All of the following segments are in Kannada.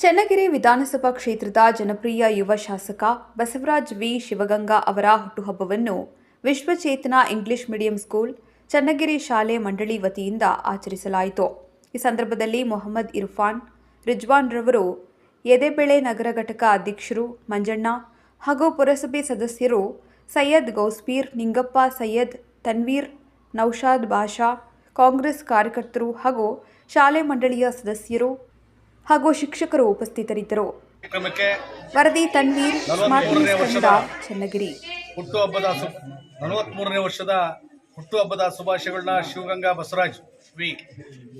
ಚನ್ನಗಿರಿ ವಿಧಾನಸಭಾ ಕ್ಷೇತ್ರದ ಜನಪ್ರಿಯ ಯುವ ಶಾಸಕ ಬಸವರಾಜ್ ವಿ. ಶಿವಗಂಗಾ ಅವರ ಹುಟ್ಟುಹಬ್ಬವನ್ನು Vishwachetana English medium school, Channagiri ಶಾಲೆ ಮಂಡಳಿ ವತಿಯಿಂದ ಆಚರಿಸಲಾಯಿತು. ಈ ಸಂದರ್ಭದಲ್ಲಿ ಮೊಹಮ್ಮದ್ ಇರ್ಫಾನ್, ರಿಜ್ವಾನ್ ರವರು, ಎದೆಬೆಳೆ ನಗರ ಘಟಕ ಅಧ್ಯಕ್ಷರು ಮಂಜಣ್ಣ ಹಾಗೂ ಪುರಸಭೆ ಸದಸ್ಯರು ಸೈಯದ್ ಗೌಸ್ಪೀರ್ ನಿಂಗಪ್ಪ ಸೈಯದ್ ತನ್ವೀರ್ ನೌಶಾದ್ ಬಾಷಾ ಕಾಂಗ್ರೆಸ್ ಕಾರ್ಯಕರ್ತರು ಹಾಗೂ ಶಾಲೆ ಮಂಡಳಿಯ ಸದಸ್ಯರು ಹಾಗೂ ಶಿಕ್ಷಕರು ಉಪಸ್ಥಿತರಿದ್ದರು. ವರದಿ ತನ್ವೀರ್ ಸ್ಮಾರ್ಟ್ ನ್ಯೂಸ್ ವರ್ಷದ ಚನ್ನಗಿರಿ. ಹುಟ್ಟುಹಬ್ಬದ ನಲವತ್ತ್ಮೂರನೇ ವರ್ಷದ ಹುಟ್ಟುಹಬ್ಬದ ಶುಭಾಶಯಗಳನ್ನ Shivaganga Basavaraj V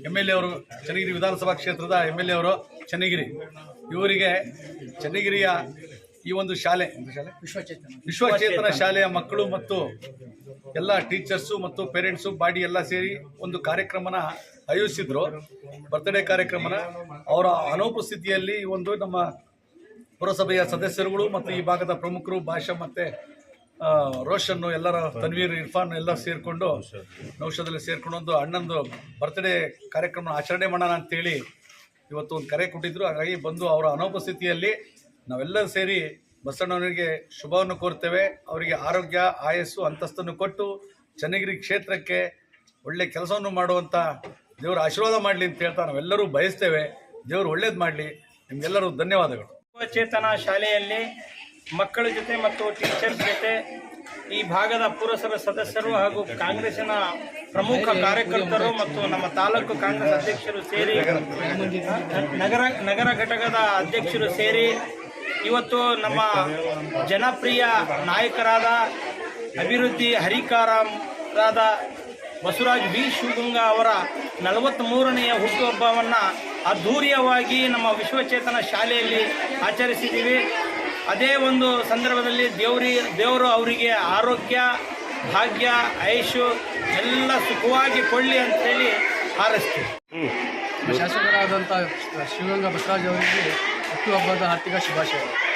M L A ಅವರು ಚನ್ನಗಿರಿ ವಿಧಾನಸಭಾ ಕ್ಷೇತ್ರದ ಎಂ ಎಲ್ ಎ ಅವರು ಚನ್ನಗಿರಿ. ಇವರಿಗೆ ಚನ್ನಗಿರಿಯ ಈ ಒಂದು ಶಾಲೆ ವಿಶ್ವಚೇತನ. ಶಾಲೆಯ ಮಕ್ಕಳು ಮತ್ತು ಎಲ್ಲ ಟೀಚರ್ಸು ಮತ್ತು ಪೇರೆಂಟ್ಸು ಬಾಡಿ ಎಲ್ಲ ಸೇರಿ ಒಂದು ಕಾರ್ಯಕ್ರಮನ ಆಯೋಜಿಸಿದ್ರು. ಬರ್ತ್ಡೇ ಕಾರ್ಯಕ್ರಮನ. ಅವರ ಅನುಪಸ್ಥಿತಿಯಲ್ಲಿ ಈ ಒಂದು ನಮ್ಮ ಪುರಸಭೆಯ ಸದಸ್ಯರುಗಳು ಮತ್ತು ಈ ಭಾಗದ ಪ್ರಮುಖರು ಭಾಷಾ ಮತ್ತು ರೋಷನ್ನು ಎಲ್ಲರ ತನ್ವೀರ್ ಇರ್ಫಾನ್ ಎಲ್ಲ ಸೇರಿಕೊಂಡು ನೌಷಧದಲ್ಲಿ ಸೇರ್ಕೊಂಡು ಒಂದು ಅಣ್ಣಂದು ಬರ್ತ್ಡೇ ಕಾರ್ಯಕ್ರಮ ಆಚರಣೆ ಮಾಡೋಣ ಅಂತೇಳಿ ಇವತ್ತು ಒಂದು ಕರೆ ಕೊಟ್ಟಿದ್ರು. ಹಾಗಾಗಿ ಬಂದು ಅವರ ಅನುಪಸ್ಥಿತಿಯಲ್ಲಿ ನಾವೆಲ್ಲರೂ ಸೇರಿ ಬಸವಣ್ಣವರಿಗೆ ಶುಭವನ್ನು ಕೋರ್ತೇವೆ. ಅವರಿಗೆ ಆರೋಗ್ಯ, ಆಯಸ್ಸು, ಅಂತಸ್ತನ್ನು ಕೊಟ್ಟು ಚನ್ನಗಿರಿ ಕ್ಷೇತ್ರಕ್ಕೆ ಒಳ್ಳೆ ಕೆಲಸವನ್ನು ಮಾಡುವಂಥ ದೇವರ ಆಶೀರ್ವಾದ ಮಾಡಲಿ ಅಂತ ಹೇಳ್ತಾ ನಾವೆಲ್ಲರೂ ಬಯಸ್ತೇವೆ. ದೇವರು ಒಳ್ಳೇದು ಮಾಡಲಿ. ನಿಮಗೆಲ್ಲರೂ ಧನ್ಯವಾದಗಳು. ಚೇತನ ಶಾಲೆಯಲ್ಲಿ ಮಕ್ಕಳ ಜೊತೆ ಮತ್ತು ಟೀಚರ್ಸ್ ಜೊತೆ ಈ ಭಾಗದ ಪುರಸಭೆ ಸದಸ್ಯರು ಹಾಗೂ ಕಾಂಗ್ರೆಸ್ಸಿನ ಪ್ರಮುಖ ಕಾರ್ಯಕರ್ತರು ಮತ್ತು ನಮ್ಮ ತಾಲೂಕು ಕಾಂಗ್ರೆಸ್ ಅಧ್ಯಕ್ಷರು ಸೇರಿ ನಗರ ನಗರ ಘಟಕದ ಅಧ್ಯಕ್ಷರು ಸೇರಿ ಇವತ್ತು ನಮ್ಮ ಜನಪ್ರಿಯ ನಾಯಕರಾದ ಅಭಿವೃದ್ಧಿ ಹರಿಕಾರರಾದ ಬಸವರಾಜ್ ವಿ. ಶಿವಗಂಗಾ ಅವರ ನಲವತ್ತ್ಮೂರನೆಯ ಹುಟ್ಟುಹಬ್ಬವನ್ನು ಅದ್ಧೂರಿಯವಾಗಿ ನಮ್ಮ ವಿಶ್ವಚೇತನ ಶಾಲೆಯಲ್ಲಿ ಆಚರಿಸಿದ್ದೀವಿ. ಅದೇ ಒಂದು ಸಂದರ್ಭದಲ್ಲಿ ದೇವರಿ, ದೇವರು ಅವರಿಗೆ ಆರೋಗ್ಯ, ಭಾಗ್ಯ, ಆಯುಷು ಎಲ್ಲ ಸುಖವಾಗಿ ಕೊಳ್ಳಿ ಅಂತೇಳಿ ಹಾರೈಸ್ತೀವಿ. ಶಾಸಕರಾದಂಥ ಶಿವಗಂಗಾ ಬಸವರಾಜ್ ಅವರಿಗೆ ಹುಟ್ಟುಹಬ್ಬದ ಆರ್ಥಿಕ ಶುಭಾಶಯಗಳು